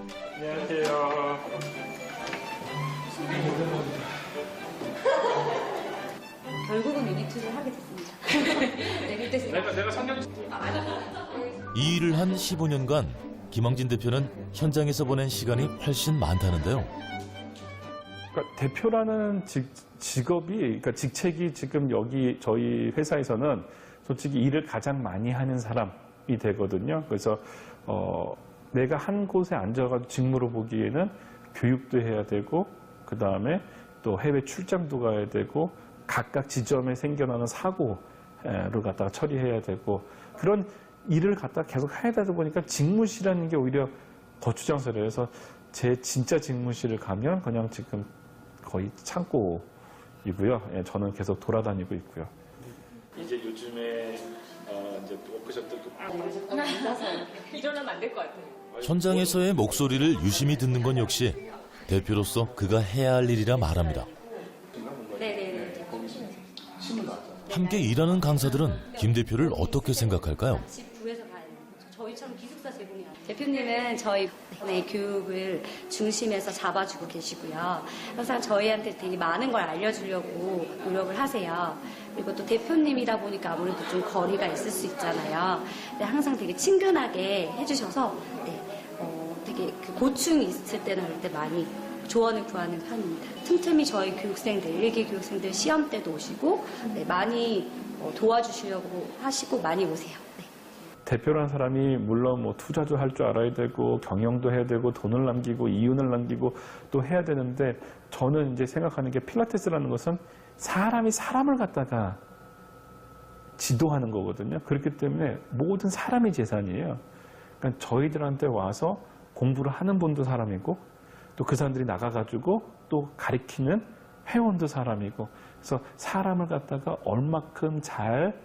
안녕하세요. 결국은 유니트를 하게 됐습니다. 네, 그때 제가 내가 내가 성경 이 일을 한 15년간 김항진 대표는 현장에서 보낸 시간이 훨씬 많다는데요. 그러니까 대표라는 직, 직업이, 그러니까 직책이 지금 여기 저희 회사에서는 솔직히 일을 가장 많이 하는 사람이 되거든요. 그래서 어, 내가 한 곳에 앉아가지고 직무로 보기에는 교육도 해야 되고, 그 다음에 또 해외 출장도 가야 되고, 각각 지점에 생겨나는 사고를 갖다가 처리해야 되고, 그런 일을 갖다가 계속 해야 되다 보니까 직무실이라는 게 오히려 거추장스러워요. 그래서 제 진짜 직무실을 가면 그냥 지금 거의 창고이고요. 예, 저는 계속 돌아다니고 있고요. 이제 요즘에 어, 이제 워크숍도 또 이러면 안 될 것 같아요. 현장에서의 목소리를 유심히 듣는 건 역시 대표로서 그가 해야 할 일이라 말합니다. 네네네. 함께 일하는 강사들은 김 대표를 어떻게 생각할까요? 대표님은 저희 네, 교육을 중심에서 잡아주고 계시고요. 항상 저희한테 되게 많은 걸 알려주려고 노력을 하세요. 그리고 또 대표님이다 보니까 아무래도 좀 거리가 있을 수 있잖아요. 근데 항상 되게 친근하게 해주셔서 네, 어, 되게 그 고충이 있을 때나 그럴 때 많이 조언을 구하는 편입니다. 틈틈이 저희 교육생들, 일기 교육생들 시험 때도 오시고 네, 많이 어, 도와주시려고 하시고 많이 오세요. 네. 대표라는 사람이 물론 뭐 투자도 할 줄 알아야 되고 경영도 해야 되고 돈을 남기고 이윤을 남기고 또 해야 되는데 저는 이제 생각하는 게 필라테스라는 것은 사람이 사람을 갖다가 지도하는 거거든요. 그렇기 때문에 모든 사람이 재산이에요. 그러니까 저희들한테 와서 공부를 하는 분도 사람이고 또 그 사람들이 나가가지고 또 가리키는 회원도 사람이고 그래서 사람을 갖다가 얼마큼 잘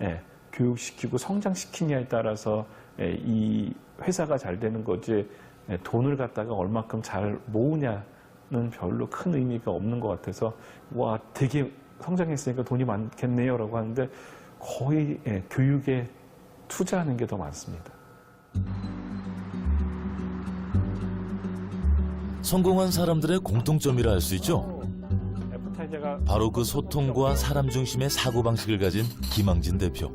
예, 교육시키고 성장시키냐에 따라서 예, 이 회사가 잘 되는 거지 예, 돈을 갖다가 얼마큼 잘 모으냐는 별로 큰 의미가 없는 것 같아서 와 되게 성장했으니까 돈이 많겠네요 라고 하는데 거의 예, 교육에 투자하는 게 더 많습니다. 성공한 사람들의 공통점이라 할 수 있죠. 애프타이저가 바로 그 소통과 사람 중심의 사고방식을 가진 김항진 대표.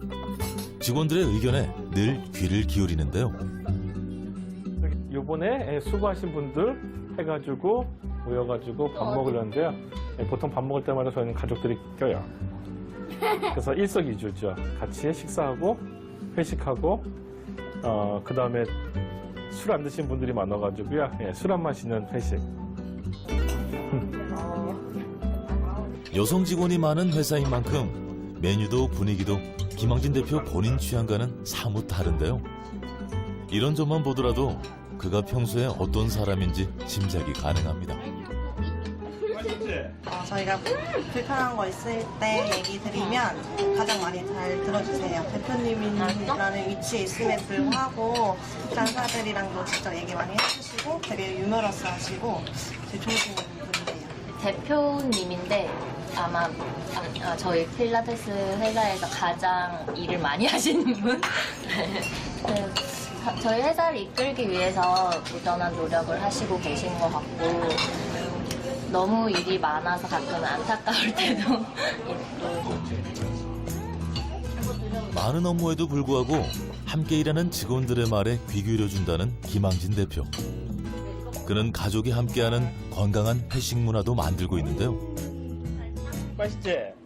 직원들의 의견에 늘 귀를 기울이는데요. 요번에 예, 수고하신 분들 해가지고 모여가지고 밥 먹으려는데요. 예, 보통 밥 먹을 때마다 저희는 가족들이 껴요. 그래서 일석이조죠. 같이 식사하고 회식하고 어, 그 다음에 술 안 드신 분들이 많아가지고요. 예, 술안 마시는 회식. 여성 직원이 많은 회사인 만큼 메뉴도 분위기도 김항진 대표 본인 취향과는 사뭇 다른데요. 이런 점만 보더라도 그가 평소에 어떤 사람인지 짐작이 가능합니다. 어, 저희가 불편한 거 있을 때 얘기 드리면 가장 많이 잘 들어주세요. 대표님이라는 위치에 있음에 불구하고 장사들이랑도 직접 얘기 많이 해주시고 되게 유머러스 하시고 되게 좋으신 분이세요. 대표님인데 아마 아, 아, 저희 필라테스 회사에서 가장 일을 많이 하시는 분. 네. 사- 저희 회사를 이끌기 위해서 부단한 노력을 하시고 계신 것 같고 너무 일이 많아서 가끔은 안타까울 때도 많은 업무에도 불구하고 함께 일하는 직원들의 말에 귀 기울여준다는 김항진 대표. 그는 가족이 함께하는 건강한 회식 문화도 만들고 있는데요. 맛있지?